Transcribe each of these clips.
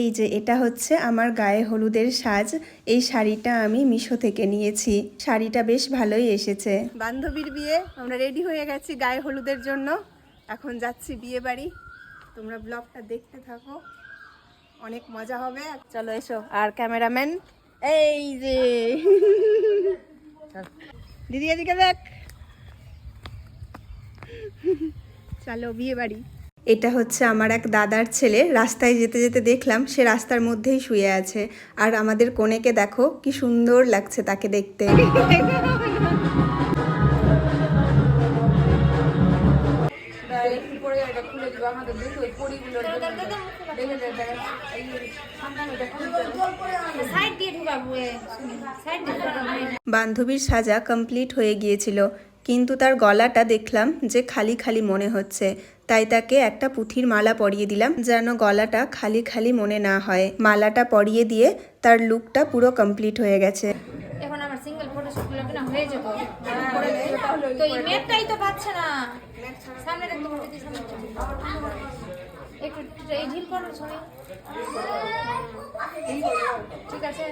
এই যে এটা হচ্ছে আমার গায়ে হলুদের সাজ, এই শাড়িটা আমি মিশো থেকে নিয়েছি। শাড়িটা বেশ ভালোই এসেছে। বান্ধবীর বিয়ে, আমরা রেডি হয়ে গেছি গায়ে হলুদের জন্য। এখন যাচ্ছি বিয়ে বাড়ি। তোমরা ব্লগটা দেখতে থাকো। অনেক মজা হবে। চলো এসো। আর ক্যামেরাম্যান, এই যে। দিদি, এদিকে দেখ। চলো, বিয়ে বাড়ি। এটা হচ্ছে আমার এক দাদার ছেলে। রাস্তায় যেতে যেতে দেখলাম সে রাস্তার মধ্যেই শুয়ে আছে। আর আমাদের কনেকে দেখো, কি সুন্দর লাগছে তাকে দেখতে। বান্ধবীর সাজা কমপ্লিট হয়ে গিয়েছিল। কিন্তু তার গলাটা দেখলাম যে খালি খালি মনে হচ্ছে। তাই তাকে একটা পুঁথির মালা পরিয়ে দিলাম যেন গলাটা খালি খালি মনে না হয়। মালাটা পরিয়ে দিয়ে তার লুকটা পুরো কমপ্লিট হয়ে গেছে। এখন আমার সিঙ্গেল হয়ে যেত তো এই তো পাচ্ছে না। সামনে। একটু এই ঠিক আছে?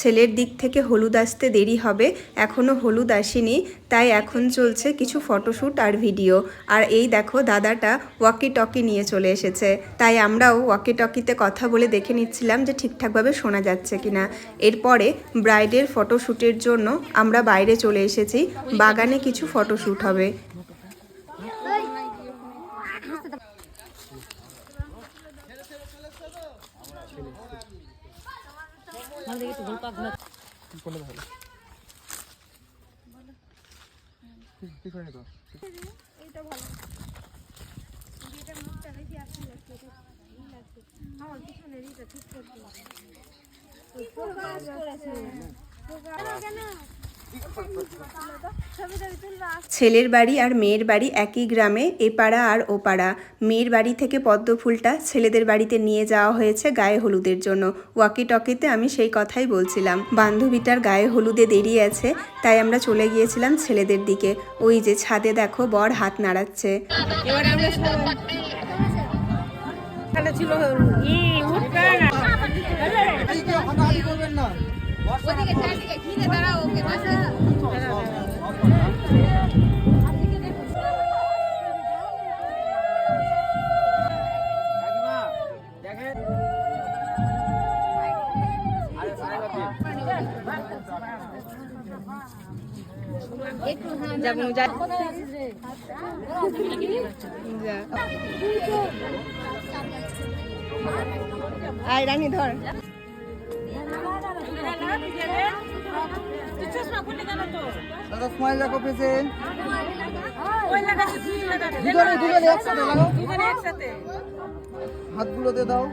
ছেলের দিক থেকে হলুদ আসতে দেরি হবে এখনও হলুদ আসেনি, তাই এখন চলছে কিছু ফটোশ্যুট আর ভিডিও। আর এই দেখো, দাদাটা ওয়াকি টকি নিয়ে চলে এসেছে। তাই আমরাও ওয়াকি টকিতে কথা বলে দেখে নিচ্ছিলাম যে ঠিকঠাকভাবে শোনা যাচ্ছে কিনা। এরপরে ব্রাইডের ফটোশ্যুটের জন্য আমরা বাইরে চলে এসেছি, বাগানে কিছু ফটোশ্যুট হবে। ওখান থেকে একটু গোলপাক ঘোরা কোনটা ভালো? পিছনে তো এইটা ভালো। এটা মুখটা দেখি আসলে আমার পিছনে এটা ঠিক করতে কেন? ছেলের বাড়ি আর মেয়ের বাড়ি একই গ্রামে এপাড়া আর ওপাড়া মেয়ের বাড়ি থেকে পদ্ম ফুলটা ছেলেদের বাড়িতে নিয়ে যাওয়া হয়েছে গায়ে হলুদের জন্য। ওয়াকি টকিতে আমি সেই কথাই বলছিলাম। বান্ধবীটার গায়ে হলুদে দেরি আছে তাই আমরা চলে গিয়েছিলাম ছেলেদের দিকে। ওই যে ছাদে দেখো বর হাত নাড়াচ্ছে। এবার আমরা ছিল ওদিকে চারদিকে ঘিরে দাঁড়াও ওকে হ্যাঁ যাব যা আয় রানী ধর। দাদা স্মাইল রাখো পেছন দুজনে দুজনে একসাথে লাগাও। হাতগুলোতে দাও।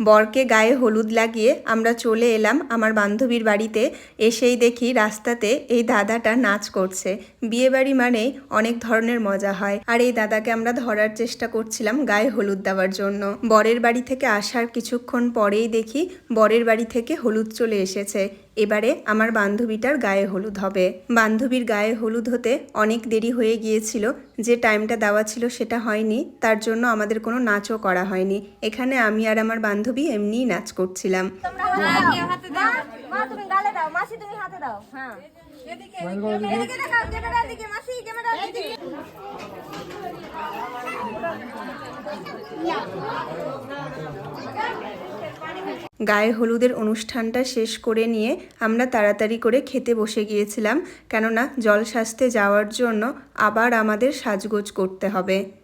বরকে গায়ে হলুদ লাগিয়ে আমরা চলে এলাম আমার বান্ধবীর বাড়িতে। এসেই দেখি রাস্তাতে এই দাদাটা নাচ করছে। বিয়েবাড়ি মানে অনেক ধরনের মজা হয়। আর এই দাদাকে আমরা ধরার চেষ্টা করছিলাম গায়ে হলুদ দেওয়ার জন্য। বরের বাড়ি থেকে আসার কিছুক্ষণ পরেই দেখি বরের বাড়ি থেকে হলুদ চলে এসেছে। এবারে আমার বান্ধবীটার গায়ে হলুদ হবে। বান্ধবীর গায়ে হলুদ হতে অনেক দেরি হয়ে গিয়েছিল। যে টাইমটা দেওয়া ছিল সেটা হয়নি। তার জন্য আমাদের কোনো নাচও করা হয়নি। এখানে আমি আর আমার বান্ধবী এমনিই নাচ করছিলাম। হাতে গায়ে হলুদের অনুষ্ঠানটা শেষ করে নিয়ে আমরা তাড়াতাড়ি করে খেতে বসে গিয়েছিলাম, কেননা জল স্বাস্থ্যে যাওয়ার জন্য আবার আমাদের সাজগোজ করতে হবে।